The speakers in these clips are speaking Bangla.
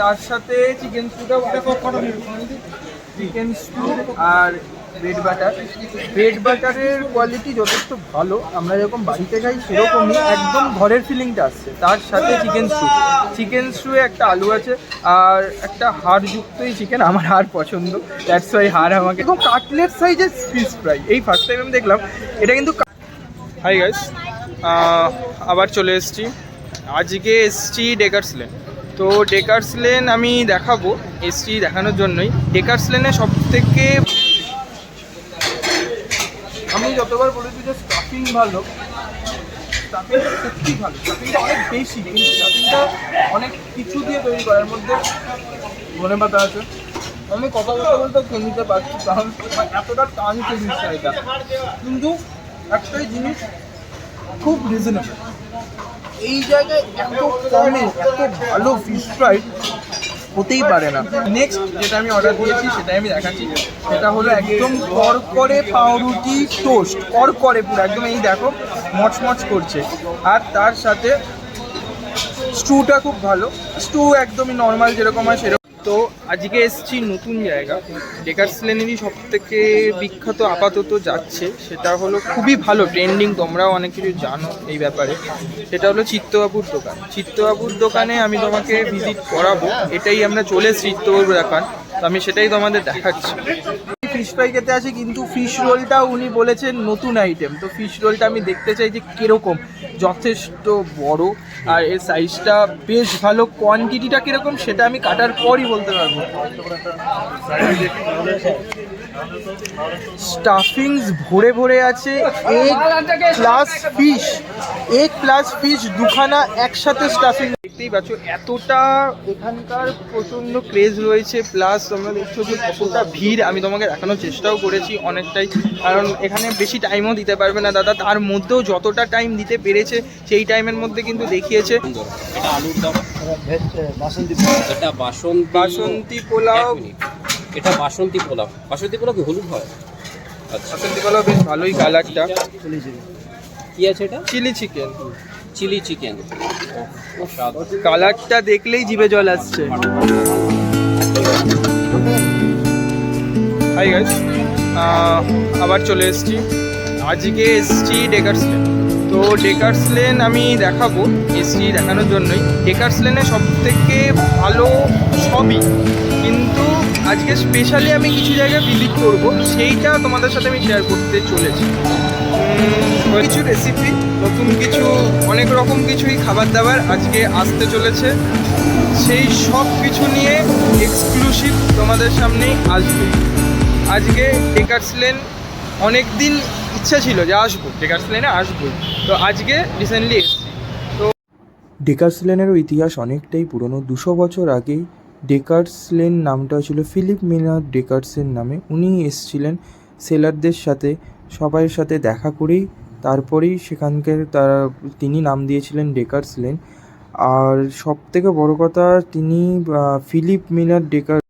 তার সাথে চিকেন স্টুটাও চিকেন স্টু আর ব্রেড বাটার ব্রেড বাটারের কোয়ালিটি যথেষ্ট ভালো। আমরা যেরকম বাড়িতে খাই সেরকমই একদম ঘরের ফিলিংটা আসছে। তার সাথে চিকেন স্টু চিকেন স্টুয়ে একটা আলু আছে আর একটা হাড়যুক্তই চিকেন আমার হাড় পছন্দ। দ্যাটস ওয়াই হাড় আমাকে এবং কাটলেট সাইজের ফিশ ফ্রাই এই ফার্স্ট টাইম আমি দেখলাম। এটা কিন্তু হাই গাইস আবার চলে এসেছি। আজকে এসছি ডেকার্স লেন তো ডেকার্স লেন আমি দেখাবো, এসছি দেখানোর জন্যই। ডেকার্স লেনে সব থেকে আমি যতবার বলেছি যে স্টাফিং ভালো স্টাফিংটা সত্যি ভালো। স্টাফিংটা অনেক বেশি, কিন্তু স্টাফিংটা অনেক কিছু দিয়ে তৈরি করার মধ্যে ধনে পাতা আছে। আমি কথা বলতে বলতে নিতে পারছি, কারণ এতটা টানছে জিনিসটা এটা। কিন্তু একটাই জিনিস খুব রিজনেবল এই জায়গায় এত কমে, এত ভালো ফিশ ফ্রাই হতেই পারে না। নেক্সট যেটা আমি অর্ডার দিয়েছি সেটাই আমি দেখাচ্ছি। সেটা হলো একদম করকরে পাউরুটি টোস্ট করকরে পুরো, একদম এই দেখো, মচমচ করছে। আর তার সাথে স্টুটা খুব ভালো। স্টু একদমই নর্মাল যেরকম হয় সেরকম তো আজকে এসছি নতুন জায়গা। ডেকার্স লেনেরই সব থেকে বিখ্যাত আপাতত যাচ্ছে। সেটা হলো খুবই ভালো ট্রেন্ডিং তোমরাও অনেক কিছু জানো এই ব্যাপারে। সেটা হলো চিত্তবাবুর দোকান। চিত্তবাবুর দোকানে আমি তোমাকে ভিজিট করাবো। এটাই আমরা চলে এসেছি চিত্তবাবুর দোকান। তো আমি সেটাই তোমাদের দেখাচ্ছি। ফিশ ফ্রাই খেতে আসি, কিন্তু ফিশ রোলটা উনি বলেছেন নতুন আইটেম তো ফিশ রোলটা আমি দেখতে চাই যে কীরকম। যথেষ্ট বড় আর এর সাইজটা বেশ ভালো। কোয়ান্টিটিটা কীরকম সেটা আমি কাটার পরই বলতে পারব। স্টাফিংস ভরে ভরে আছে। Egg plus fish egg plus fish দুখানা একসাথে স্টাফিং দেখতেই পাচ্ছ এতটা এখানকার প্রচণ্ড ক্রেজ রয়েছে প্লাস তোমরা দেখছ যে কতটা ভিড়। আমি তোমাকে দেখানোর চেষ্টাও করেছি অনেকটাই কারণ এখানে বেশি টাইমও দিতে পারবে না দাদা। তার মধ্যেও যতটা টাইম দিতে পেরেছে সেই টাইমের মধ্যে কিন্তু দেখিয়েছে। এটা আলুর দম? এটা বাসন্তী পোলাও। এক। এটা বাসন্তী পোলাও। বাসন্তী পোলাও কি হলুদ হয়? আচ্ছা। বাসন্তী পোলাও বেশ ভালোই কালারটা। কি আছে এটা? Chilli chicken. Chilli chicken. কালারটা দেখলেই জিভে জল আসছে। হাই গাইস আবার চলে এসেছি। আজকে এসেছি ডেকার্স লেন তো ডেকার্স লেন আমি দেখাবো এসছি দেখানোর জন্যই। ডেকার্স লেনে সব থেকে ভালো সবই কিন্তু আজকে স্পেশালি আমি কিছু জায়গায় ভিজিট করব, সেইটা তোমাদের সাথে আমি শেয়ার করতে চলেছি। কিছু রেসিপি নতুন কিছু, অনেক রকম কিছুই খাবার দাবার আজকে আসতে চলেছে। সেই সব কিছু নিয়ে এক্সক্লুসিভ তোমাদের সামনেই আসবে। আজকে ডেকার্স লেন অনেক দিন ইচ্ছা ছিল যে আসব ডেকার্স লেনে আসব তো আজকে রিসেন্টলি তো ডেকার্স লেনেরও ইতিহাস অনেকটাই পুরনো, দুশো বছর আগেই ডেকার্স লেন নামটা ছিল ফিলিপ মিনার ডেকার্সের নামে। উনি এসছিলেন সেলারদের সাথে সবাইয়ের সাথে দেখা করেই। তারপরেই সেখানকার তারা, তিনি নাম দিয়েছিলেন ডেকার্স লেন আর সব থেকে বড় কথা, তিনি ফিলিপ মিনার ডেকার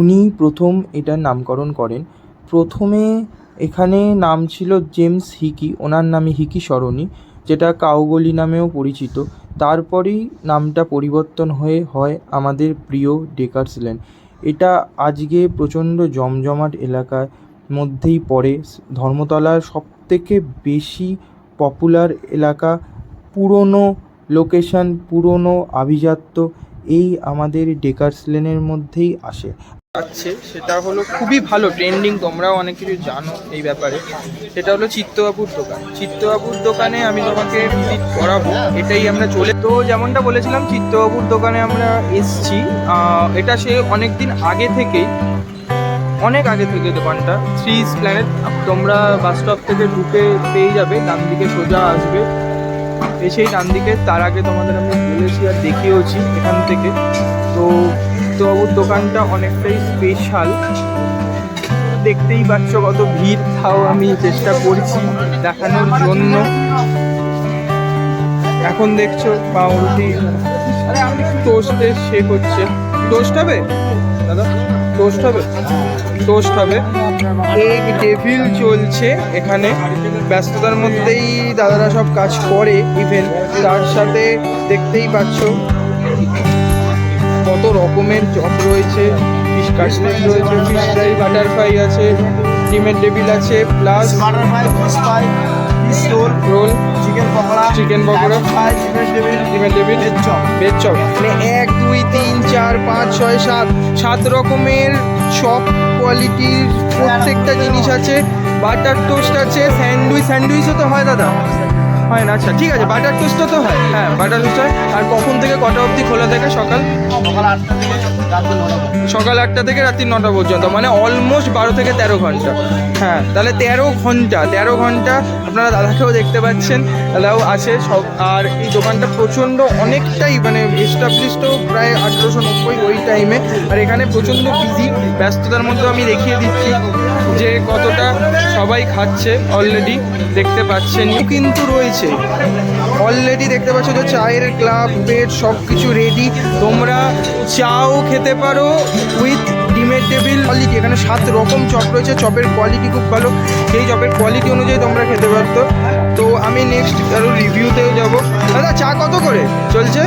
উনি প্রথম এটার নামকরণ করেন। প্রথমে এখানে নাম ছিল জেমস হিকি, ওনার নামে হিকি সরণি, যেটা কাউগলি নামেও পরিচিত। তারপরেই নামটা পরিবর্তন হয়ে হয় আমাদের প্রিয় ডেকার্স লেন এটা আজকে প্রচণ্ড জমজমাট এলাকার মধ্যেই পড়ে। ধর্মতলার সবথেকে বেশি পপুলার এলাকা, পুরনো লোকেশন পুরনো আভিজাত্য, এই আমাদের ডেকার্স লেনের মধ্যেই আসে। যাচ্ছে সেটা হলো খুবই ভালো ট্রেন্ডিং তোমরাও অনেক কিছু জানো এই ব্যাপারে। সেটা হলো চিত্তবাবুর দোকান। চিত্তবাবুর দোকানে আমি তোমাকে ভিজিট করাবো, এটাই আমরা চলে তো যেমনটা বলেছিলাম, চিত্তবাবুর দোকানে আমরা এসছি। এটা সে অনেক দিন আগে থেকেই, অনেক আগে থেকে দোকানটা থ্রি প্ল্যানেট তোমরা বাস স্টপ থেকে ঢুকে পেয়ে যাবে, ডান দিকে সোজা আসবে। এসেই ডান দিকে, তার আগে তোমাদের আমি বলেছি আর দেখিয়েওছি এখান থেকে। তো চিত্তবাবুর দোকানটা অনেকটাই স্পেশাল দেখতেই পাচ্ছ কত ভিড়, তাও আমি চেষ্টা করছি দেখানোর জন্য। এখন দেখছ পাউরুটি টোস্টে শেক হচ্ছে। টোস্ট হবে? দাদা টোস্ট হবে? টোস্ট হবে। এগ ডেভিল চলছে এখানে। ব্যস্ততার মধ্যেই দাদারা সব কাজ করে। ইভেন তার সাথে দেখতেই পাচ্ছ রকমের চপ রয়েছে ফিশ কাটলেট রয়েছে ফিশ ফ্রাই বাটারফ্রাই আছে ডিমের টেবিল আছে plus fish fry fish roll roll chicken pakora chicken pakora fry ডিমের টেবিল ভেজ চপ মানে এক দুই তিন চার পাঁচ ছয় সাত সাত রকমের চপ কোয়ালিটির প্রত্যেকটা জিনিস আছে। বাটার টোস্ট আছে স্যান্ডউইচ স্যান্ডউইচও তো হয় দাদা। হয় না আচ্ছা ঠিক আছে বাটার টোস্ট তো হয় হ্যাঁ বাটার টোস্ট হয় আর কখন থেকে কটা অবধি খোলা থাকে সকাল সকাল আটটা থেকে। সকাল আটটা থেকে রাত্রি নটা পর্যন্ত মানে অলমোস্ট বারো থেকে তেরো ঘণ্টা। হ্যাঁ তাহলে তেরো ঘণ্টা তেরো ঘণ্টা আপনারা দাদাকেও দেখতে পাচ্ছেন, দাদাও আছে সব, আর এই দোকানটা প্রচণ্ড অনেকটাই মানে এস্টাবলিশড প্রায় আঠেরোশো নব্বই ওই টাইমে আর এখানে প্রচণ্ড বিজি ব্যস্ততার মধ্যে আমি দেখিয়ে দিচ্ছি যে কতটা সবাই খাচ্ছে অলরেডি দেখতে পাচ্ছেন। কিন্তু রয়েছে। অলরেডি দেখতে পাচ্ছ যে চায়ের ক্লাব বেড সব কিছু রেডি তোমরা চাও খেতে পারো উইথ ডিমের টেবিল কোয়ালিটি এখানে সাত রকম চপ রয়েছে। চপের কোয়ালিটি খুব ভালো। সেই চপের কোয়ালিটি অনুযায়ী তোমরা খেতে পারতো। তো আমি নেক্সট আরও রিভিউতেও যাব। দাদা, চা কত করে? চলছে?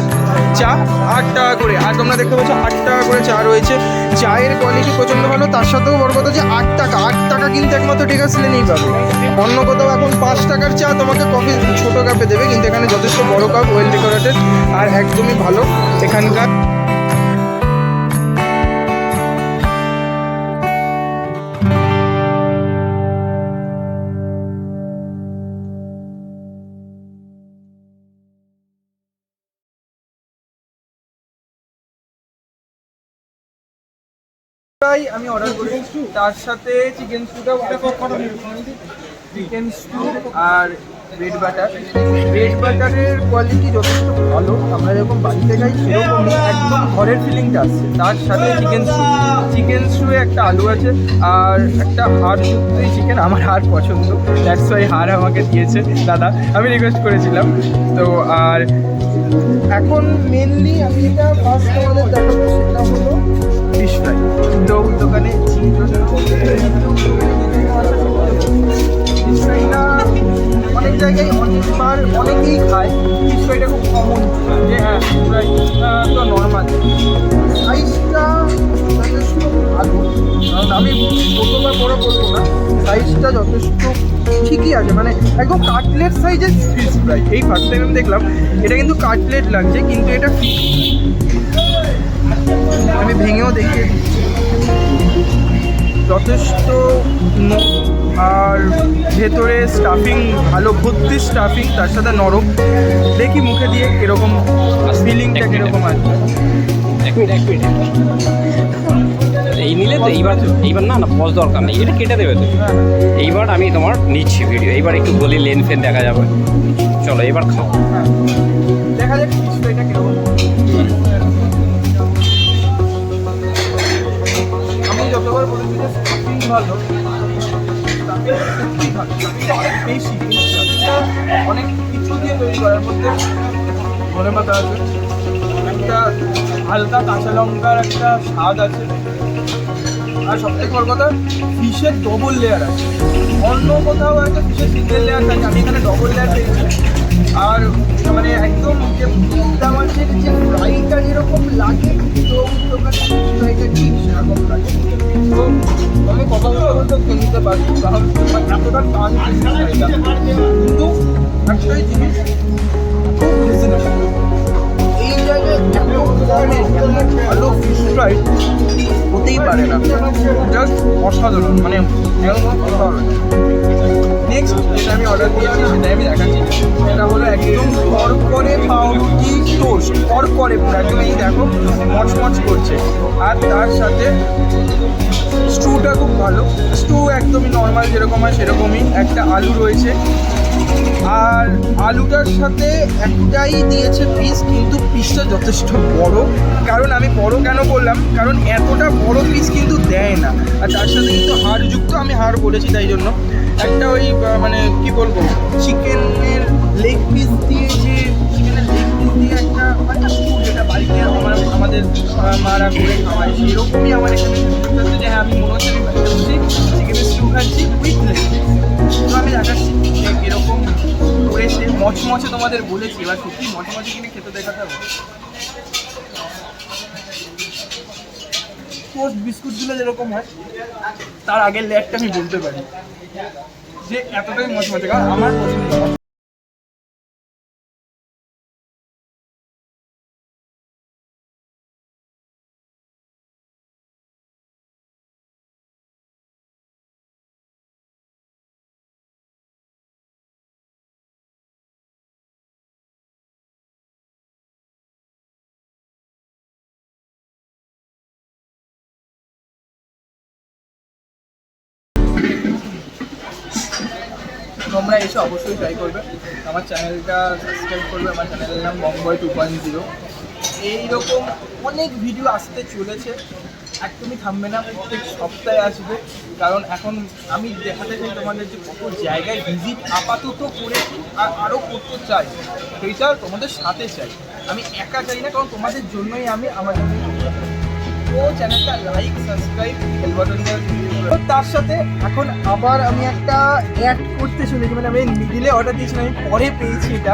চা আট টাকা করে। আর তোমরা দেখতে পাচ্ছ, আট টাকা করে চা রয়েছে। চায়ের কোয়ালিটি প্রচণ্ড ভালো। তার সাথেও বড় কথা যে আট টাকা। আট টাকা কিন্তু একমাত্র টেকা সিলেনেই পাবে। অন্য কোথাও এখন পাঁচ টাকার চা তোমাকে কফি ছোটো কাপে দেবে, কিন্তু এখানে যথেষ্ট বড় কাপ ওয়েল ডেকোরেটেড আর একদমই ভালো। এখানকার আমি অর্ডার করেছি। তার সাথে চিকেন স্টুটাও চিকেন স্টু আর ব্রেড বাটার ব্রেড বাটারের কোয়ালিটি যথেষ্ট ভালো। আমরা যখন বাড়িতে খাই সেরকমই একদম ঘরের ফিলিংটা আসছে। তার সাথে চিকেন স্টু চিকেন স্টুয়ে একটা আলু আছে আর একটা হাড় যুক্তই চিকেন আমার হাড় পছন্দ। দ্যাটস ওয়াই হাড় আমাকে দিয়েছে দাদা। আমি রিকোয়েস্ট করেছিলাম। তো আর এখন মেনলি আমি যেটা ফার্স্ট তোমাদের দেখাবো, সেটা হলো দোকানে অনেক জায়গায় অনেকবার অনেকেই খায় ফিশ খুব যে হ্যাঁ ফিশ নর্মাল সাইজটা আমি প্রথমবার বড় বলব না সাইজটা যথেষ্ট ঠিকই আছে মানে একদম কাটলেট সাইজের ফিশ ফ্রাই এই ফার্স্ট টাইম আমি দেখলাম, এটা কিন্তু কাটলেট লাগছে, কিন্তু এটা ফিশ আমি ভেঙেও দেখিয়ে দিচ্ছি। যথেষ্ট আর ভেতরে স্টাফিং ভালো ভর্তি স্টাফিং তার সাথে নরম। দেখি মুখে দিয়ে কীরকম ফিলিংটা কীরকম আছে। এই নিলে তো এইবার এইবার না না পজ দরকার নেই এটা কেটে দেবে তো। এইবার আমি তোমার নিচ্ছি ভিডিও এইবার একটু গলি লেন ফেন দেখা যাবে। চলো এবার খাও। হ্যাঁ। দেখা যাক ফ্রাইটা কীরকম। ভালো। অনেক বেশি। অনেক কিছু দিয়ে তৈরি করার মধ্যে ধনে পাতা আছে। একটা হালকা কাঁচা লঙ্কার একটা স্বাদ আছে। আর সবথেকে বড় কথা ফিশের ডবল লেয়ার আছে। অন্য কোথাও একটা ফিশের সিঙ্গেল লেয়ার থাকে, আমি এখানে ডবল লেয়ার পেয়েছি। আর মানে একদম নিতে পারি। কারণ এতটা টান কিন্তু একটাই জিনিস হতেই পারে না। জাস্ট অসাধারণ মানে যেটা আমি অর্ডার দিয়েছি, সেটাই আমি দেখাচ্ছি। সেটা হলো একদম করকরে পাউরুটি করকরে পুরো একদম এই দেখো, মচমচ করছে। আর তার সাথে স্টুটা খুব ভালো। স্টু একদমই নর্মাল যেরকম হয় সেরকমই একটা আলু রয়েছে। আর আলুটার সাথে একটাই দিয়েছে পিস কিন্তু পিসটা যথেষ্ট বড়। কারণ আমি বড় কেন বললাম? কারণ এতটা বড় পিস কিন্তু দেয় না। আর তার সাথে কিন্তু হাড়যুক্ত আমি হাড় বলেছি তাই জন্য। একটা ওই মানে কি বলব? চিকেনের লেগ পিস দিয়ে যে হয় না যেটা বাড়িতে আমার আমাদের মারা করে খাওয়ায়। সেরকমই আমার এখানে যে হ্যাঁ। আমি মনে হচ্ছে আমি বাড়িতে বসে চিকেনের স্টু খাচ্ছি উইথ তো আমি দেখাচ্ছি যে কীরকম করেছে। মচমচে তোমাদের বলেছি, এবার সত্যি মচমচে কিনে খেতে দেখাতে হবে। টোস্ট বিস্কুটগুলো যেরকম হয়, তার আগের লেয়ারটা আমি বলতে পারি যে এতটাই মচমচে। কারণ আমার পছন্দ তোমরা এসে অবশ্যই ট্রাই করবে। আমার চ্যানেলটা সাবস্ক্রাইব করবে, আমার চ্যানেলের নাম বম্বয় টু পয়েন্ট জিরো এইরকম অনেক ভিডিও আসতে চলেছে একদমই থামবে না, প্রত্যেক সপ্তাহে আসবে। কারণ এখন আমি দেখাতে চাই তোমাদের যে কত জায়গায় ভিজিট আপাতত করেছি আর আরও করতে চাই। সেইটা তোমাদের সাথে চাই। আমি একা চাই না, কারণ তোমাদের জন্যই আমি আমার তো তার সাথে এখন আবার আমি একটা অ্যাড করতে চলেছি মানে আমি মিডিলে অর্ডার দিয়েছিলাম, আমি পরে পেয়েছি এটা।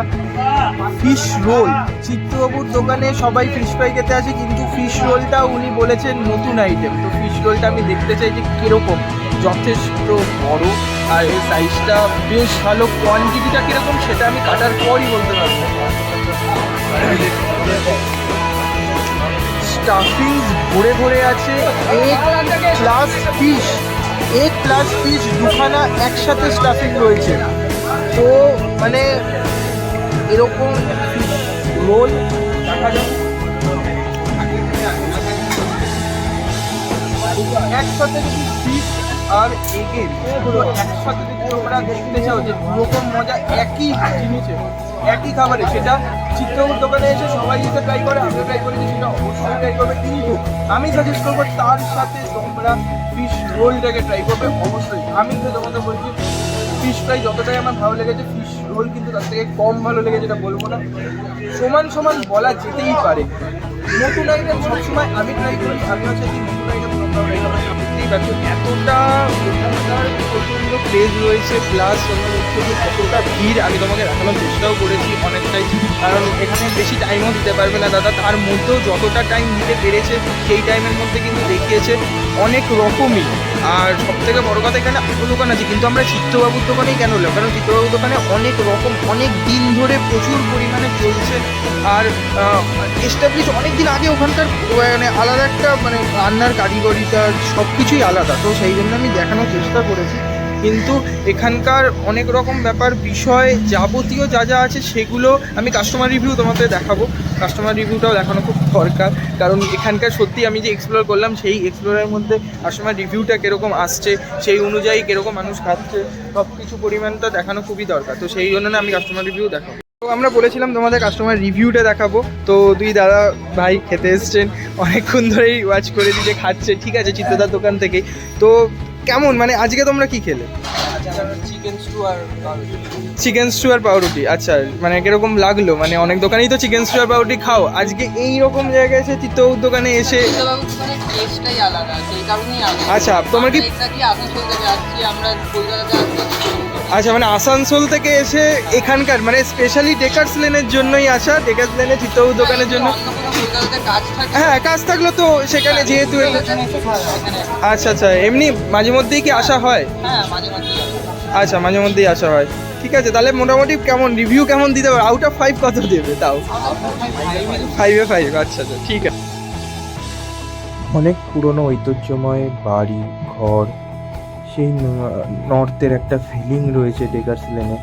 ফিশ রোল চিত্রবাবুর দোকানে সবাই ফিশ ফ্রাই খেতে আসে, কিন্তু ফিশ রোলটা উনি বলেছেন নতুন আইটেম তো ফিশ রোলটা আমি দেখতে চাই যে কীরকম। যথেষ্ট বড়, আর এর সাইজটা বেশ ভালো। কোয়ান্টিটিটা কীরকম সেটা আমি কাটার পরই বলতে পারব। স্টাফিংস ভরে ভরে আছে। এক প্লাস ফিশ এক প্লাস ফিশ দুখানা একসাথে স্টাফিং রয়েছে। তো মানে এরকম রোল একসাথে যদি ফিশ আর এগের একসাথে যদি তোমরা দেখতে চাও যে দুরকম মজা একই জিনিসে একই খাবারে, সেটা চিত্রকূট দোকানে এসে সবাই যেটা ট্রাই করে আমিও ট্রাই করেছি, সেটা অবশ্যই ট্রাই করবে। কিন্তু আমি সাজেস্ট করব তার সাথে তোমরা ফিশ রোলটাকে ট্রাই করবে, অবশ্যই। আমি তো তোমাকে বলছি ফিশ ফ্রাই যতটাই আমার ভালো লেগেছে ফিশ রোল কিন্তু তার থেকে কম ভালো লেগেছে, এটা বলব না। সমান সমান বলা যেতেই পারে। নতুন সবসময় আমি ট্রাই করি, আমি হচ্ছে এতটা ক্রেজ রয়েছে প্লাস এতটা ভিড়, আমি তোমাকে দেখানোর চেষ্টাও করেছি অনেকটাই। কারণ এখানে বেশি টাইমও দিতে পারবে না দাদা, তার মধ্যেও যতটা টাইম দিতে পেরেছে, সেই টাইমের মধ্যে কিন্তু দেখিয়েছে অনেক রকমই। আর সব থেকে বড় কথা এখানে আরও দোকান আছে, কিন্তু আমরা চিত্তবাবুর দোকানেই কেন এলাম কারণ চিত্তবাবুর দোকানে অনেক রকম, অনেক দিন ধরে প্রচুর পরিমাণে চলছে। আর এস্টাবলিশ অনেক দিন আগে ওখানকার মানে আলাদা একটা মানে রান্নার কারিগরিটা সব কিছুই আলাদা। তো সেই জন্য আমি দেখানোর চেষ্টা করেছি। কিন্তু এখানকার অনেক রকম ব্যাপার, বিষয়, যাবতীয় যা যা আছে, সেগুলো আমি কাস্টমার রিভিউ তোমাদের দেখাবো। কাস্টমার রিভিউটাও দেখানো খুব দরকার। কারণ এখানকার সত্যি আমি যে এক্সপ্লোর করলাম, সেই এক্সপ্লোরের মধ্যে কাস্টমার রিভিউটা কীরকম আসছে, সেই অনুযায়ী কীরকম মানুষ খাচ্ছে সব কিছু পরিমাণটা দেখানো খুবই দরকার। তো সেই জন্য আমি কাস্টমার রিভিউ দেখাবো। তো আমরা বলেছিলাম তোমাদের কাস্টমার রিভিউটা দেখাবো। তো দুই দাদা ভাই খেতে এসছেন, অনেকক্ষণ ধরেই ওয়াচ করে দিতে খাচ্ছে। ঠিক আছে, চিত্রদার দোকান থেকেই। তো কেমন? মানে আজকে তোমরা কি খেলে? চিকেন স্টু আর পাউরুটি। আচ্ছা মানে কীরকম লাগল? মানে অনেক দোকানেই তো চিকেন স্টু আর পাউরুটি খাও। আজকে এই রকম জায়গায় এসে চিত্তবাবুর দোকানে এসে আলাদা আচ্ছা, তোমার কি- আচ্ছা মানে আসানসোল থেকে এসে এখানকার মানে স্পেশালি ডেকার্স লেনের জন্যই আসা ডেকার্স লেনে চিত্তবাবুর দোকানের জন্য হ্যাঁ কাজ থাকল তো সেখানে যেহেতু আচ্ছা আচ্ছা এমনি মাঝে মধ্যেই কি আসা হয়? হ্যাঁ মাঝে মাঝে আচ্ছা মাঝে মধ্যেই আসা হয়। ঠিক আছে তাহলে মোটামুটি কেমন রিভিউ কেমন দিতে পারো? আউট অফ ফাইভ কত দেবে তাও? ফাইভে ফাইভ আচ্ছা আচ্ছা ঠিক আছে। অনেক পুরনো ঐতিহ্যময় বাড়ি ঘর সেই নর্থের একটা ফিলিং রয়েছে ডেকার্স লেনে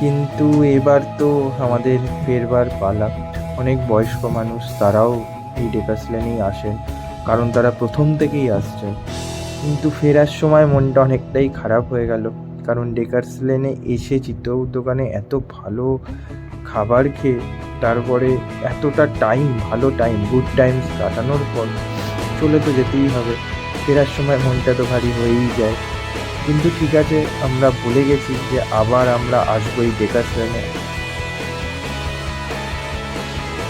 কিন্তু এবার তো আমাদের ফেরবার পালা। অনেক বয়স্ক মানুষ তারাও এই ডেকার্স লেনেই আসেন, কারণ তারা প্রথম থেকেই আসছেন। কিন্তু ফেরার সময় মনটা অনেকটাই খারাপ হয়ে গেল, কারণ ডেকার্স লেনে এসে চিত্রবাবুর দোকানে এত ভালো খাবার খেয়ে, তারপরে এতটা টাইম ভালো টাইম গুড টাইমস কাটানোর পর চলে তো যেতেই হবে। ফেরার সময় মনটা তো ভারী হয়েই যায়। কিন্তু ঠিক আছে, আমরা ভুলে গেছি যে আবার আমরা আসব এই ডেকার ট্রেনে